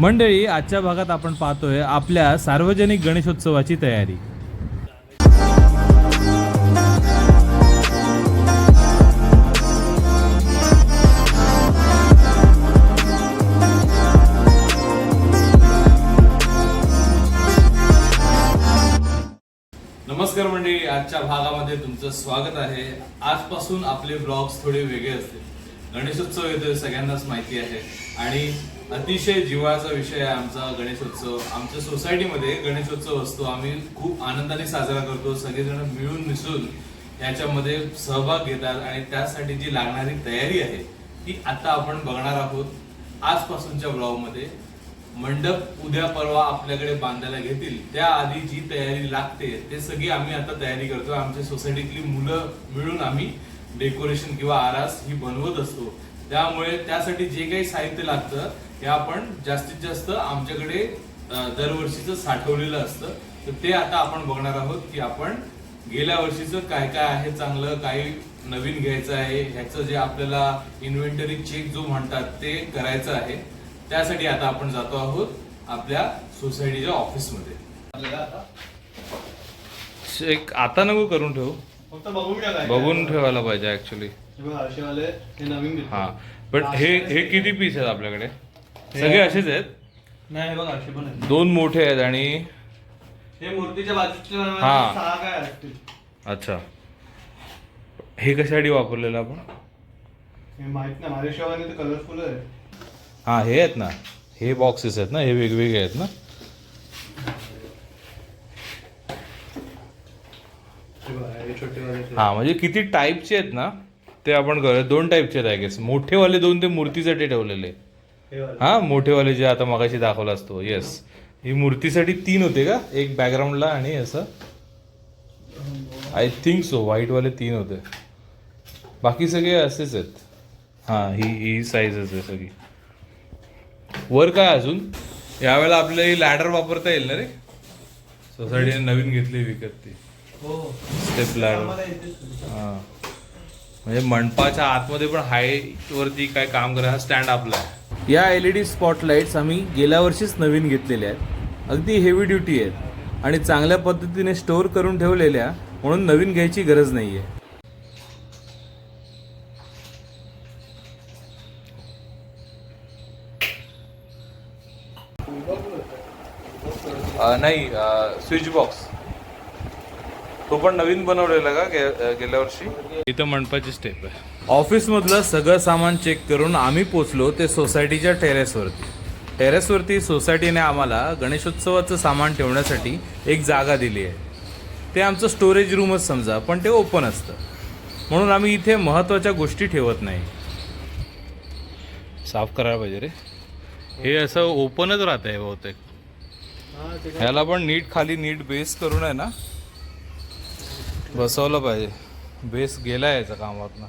मंडळी आजच्या भागात आपण पाहतोय आपल्या सार्वजनिक गणेशोत्सवाची तयारी. नमस्कार मंडळी आजच्या भागामध्ये तुमचं स्वागत आहे. आजपासून आपले ब्लॉग्स थोडे वेगळे असतील. गणेशोत्सव येतोय सगळ्यांनाच माहिती आहे. आणि अतिशय जिव्हाळाचा विषय आहे आमचा गणेशोत्सव. आमच्या सोसायटीमध्ये गणेशोत्सव असतो. आम्ही खूप आनंदाने साजरा करतो. सगळेजण मिळून मिसळून याच्यामध्ये सहभाग घेतात आणि त्यासाठी जी लागणारी तयारी आहे ती आता आपण बघणार आहोत आजपासूनच्या ब्लॉगमध्ये. मंडप उद्या परवा आपल्याकडे बांधायला घेतील. त्याआधी जी तयारी लागते ते सगळी आम्ही आता तयारी करतो. आमच्या सोसायटीतली मुलं मिळून आम्ही डेकोरेशन किंवा आरास ही बनवत असतो. त्यामुळे त्यासाठी जे काही साहित्य लागतं ते आपण जास्तीत जास्त आमच्याकडे दरवर्षीचं साठवलेलं असतं. तर ते आता आपण बघणार आहोत की आपण गेल्या वर्षीचं काय काय आहे चांगलं काही नवीन घ्यायचं आहे ह्याचं जे आपल्याला इन्व्हेंटरी चेक जो म्हणतात ते करायचं आहे त्यासाठी आता आपण जातो आहोत आपल्या सोसायटीच्या ऑफिसमध्ये आपल्याला आता एक आता नको करून ठेवू. फक्त बघून. ठेवायला पाहिजे ऍक्च्युली हे बघा, आरशेवाले हे नवीन घेतले. हा. पण हे हे किती पीस आहेत आपल्याकडे? सगळे असेच आहेत? नाही हे बघा आरशे पण आहेत. दोन मोठे आहेत आणि हे मूर्तीच्या बाजूचे हा. सहा काय असतील? अच्छा. हे कशासाठी वापरलेलं आपण? हे माहीत नाही. माझ्या ते कलरफुल आहे हा हे आहेत ना. हे बॉक्सेस आहेत ना. हे वेगवेगळे आहेत ना हे बघा, हे छोटेवाले ते. हा म्हणजे किती टाईपचे आहेत ना ते आपण कर दोन टाईपचे आहेत आय गेस मोठेवाले दोन ते मूर्तीसाठी ठेवलेले. हे वाले. हा मोठेवाले जे आता मगाशी दाखवला असतो येस ही. मूर्तीसाठी तीन होते का? एक बॅकग्राऊंडला आणि असं. आय थिंक सो व्हाईटवाले तीन होते. बाकी सगळे असेच आहेत. हां ही ही साईजच आहे सगळी. वर काय अजून? यावेळेला आपल्याला ही लॅडर वापरता येईल ना रे? सोसायटीने नवीन घेतली विकत ती. स्टेप लॅडर आम्हाला येतेच. हा. म्हणजे मंडपाच्या आतमध्ये पण हाईट वरती काय काम करा हा स्टँड आपला आहे. या एल ई डी स्पॉटलाईट्स आम्ही गेल्या वर्षीच नवीन घेतलेल्या आहेत. अगदी हेवी ड्युटी आहेत. आणि चांगल्या पद्धतीने स्टोअर करून ठेवलेल्या म्हणून नवीन घ्यायची गरज नाही आहे नाही स्विच बॉक्स तो पण नवीन बनवलेला का गे- गेल्या वर्षी? इथं मंडपाची स्टेप आहे. ऑफिस मधलं सगळं सामान चेक करून आम्ही पोचलो ते सोसायटीच्या टेरेसवरती टेरेसवरती सोसायटीने आम्हाला गणेशोत्सवाचं सामान ठेवण्यासाठी एक जागा दिली आहे. ते आमचं स्टोरेज रूमच समजा पण ते ओपन असतं. म्हणून आम्ही इथे महत्त्वाच्या गोष्टी ठेवत नाही. साफ करायला पाहिजे रे. हे असं ओपनच राहत आहे बहुतेक. ह्याला पण नीट खाली नीट बेस करून आहे ना? बसवलं पाहिजे. बेस गेला याचा कामातनं.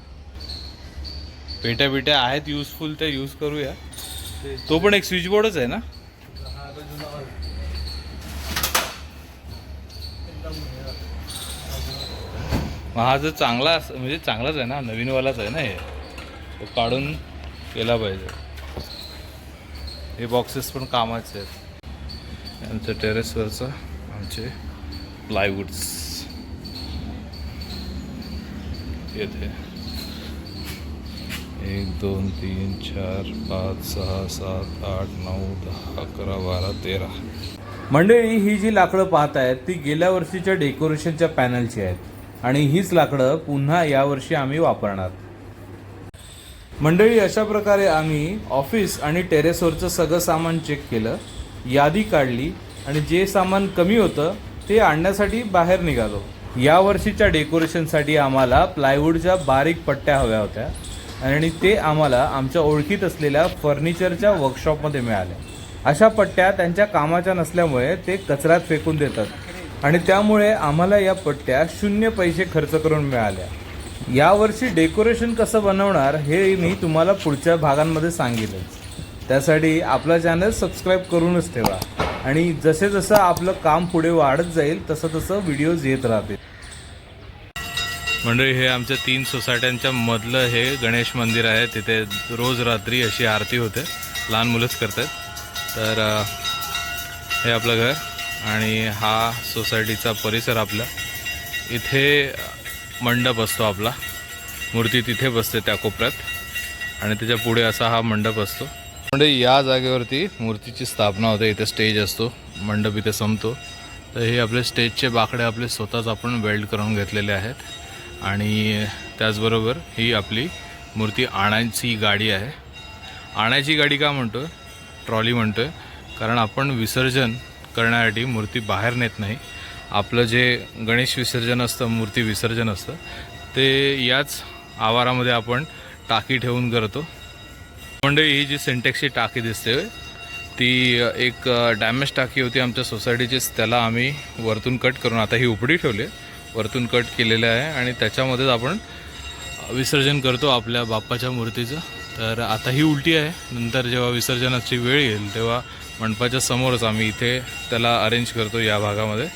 पेट्या बिट्या आहेत युजफुल त्या यूज करूया. तो पण एक स्विच बोर्डच आहे ना? हा, जो जर चांगला म्हणजे चांगलाच आहे ना? नवीनवालाच आहे ना हे? तो काढून केला पाहिजे. हे बॉक्सेस पण कामाचे आहेत. आमच्या टेरेसवरचं आमचे प्लायवूड्स येथे एक दोन तीन चार पाच सहा सात आठ नऊ दहा अकरा बारा तेरा मंडळी ही जी लाकडं पाहत आहेत ती गेल्या वर्षीच्या डेकोरेशनच्या पॅनलची आहेत आणि हीच लाकडं पुन्हा यावर्षी आम्ही वापरणार. मंडळी अशा प्रकारे आम्ही ऑफिस आणि टेरेसवरचं सगळं सामान चेक केलं यादी काढली आणि जे सामान कमी होतं ते आणण्यासाठी बाहेर निघालो. या वर्षीच्या डेकोरेशनसाठी आम्हाला प्लायवूडच्या बारीक पट्ट्या हव्या होत्या. आणि ते आम्हाला आमच्या ओळखीत असलेल्या फर्निचरच्या वर्कशॉपमध्ये मिळाल्या अशा पट्ट्या त्यांच्या कामाच्या नसल्यामुळे ते कचऱ्यात फेकून देतात. आणि त्यामुळे आम्हाला या पट्ट्या शून्य पैसे खर्च करून मिळाल्या. यावर्षी डेकोरेशन कसं बनवणार हे मी तुम्हाला पुढच्या भागांमध्ये सांगितलं त्यासाठी आपला चॅनल सबस्क्राईब करूनच ठेवा. आणि जसे जसं आपलं काम पुढे वाढत जाईल तसं तसं व्हिडिओज येत राहतील. मंडळी हे आमच्या तीन सोसायट्यांच्या मधलं हे गणेश मंदिर आहे. तिथे रोज रात्री अशी आरती होते. लहान मुलंच करतात. तर हे आपलं घर आणि हा सोसायटीचा परिसर आपला. इथे मंडप असतो आपला. मूर्ती तिथे बसते त्या कोपऱ्यात. आणि त्याच्या पुढे असा हा मंडप असतो. म्हणजे या जागेवरती मूर्तीची स्थापना होते. इथे स्टेज असतो. मंडप इथे संपतो. तर हे आपले स्टेजचे बाकडे आपले स्वतःच आपण वेल्ड करून घेतलेले आहेत. आणि त्याचबरोबर ही आपली मूर्ती आणायची गाडी आहे. आणायची गाडी का म्हणतो? ट्रॉली म्हणतो आहे कारण आपण विसर्जन करण्यासाठी मूर्ती बाहेर नेत नाही. आपलं जे गणेश विसर्जन असतं मूर्ती विसर्जन असतं ते याच आवारामध्ये आपण टाकी ठेवून करतो. मंडळी ही जी सिंटेक्सची टाकी दिसते ती एक डॅमेज टाकी होती आमच्या सोसायटीचीच. त्याला आम्ही वरतून कट करून आता ही उपडी ठेवली. आहे. वरतून कट केलेलं आहे आणि त्याच्यामध्येच आपण विसर्जन करतो आपल्या बाप्पाच्या मूर्तीचं. तर आता ही उलटी आहे. नंतर जेव्हा विसर्जनाची वेळ येईल तेव्हा मंडपाच्या समोरच आम्ही इथे त्याला अरेंज करतो या भागामध्ये.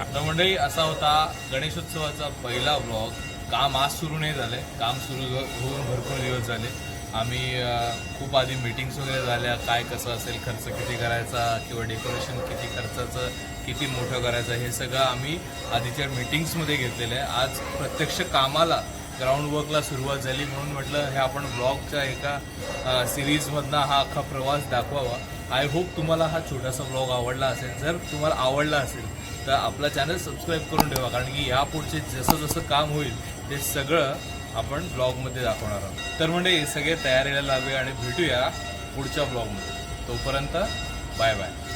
आता मंडळी असा होता गणेशोत्सवाचा पहिला ब्लॉग काम आज सुरू नाही झालंय काम सुरू होऊन भरपूर दिवस झाले. आम्ही खूप आधी मीटिंग्स वगैरे झाल्या काय कसं असेल खर्च किती करायचा किंवा डेकोरेशन किती खर्चाचं किती मोठं करायचं हे सगळं आम्ही आधीच्या मीटिंग्समध्ये घेतलेलं आहे. आज प्रत्यक्ष कामाला ग्राउंड वर्कला सुरुवात झाली म्हणून म्हटलं हे आपण ब्लॉगच्या एका सिरीजमधनं हा अख्खा प्रवास दाखवावा. आय होप तुम्हाला हा छोटासा ब्लॉग आवडला असेल. जर तुम्हाला आवडला असेल तर आपला चॅनल सबस्क्राईब करून ठेवा. कारण की यापुढचे जसं जसं काम होईल ते सगळं आपण ब्लॉगमध्ये दाखवणार आहोत. तर म्हणजे हे सगळे तयारीला लावूया आणि भेटूया पुढच्या ब्लॉगमध्ये. तोपर्यंत बाय बाय.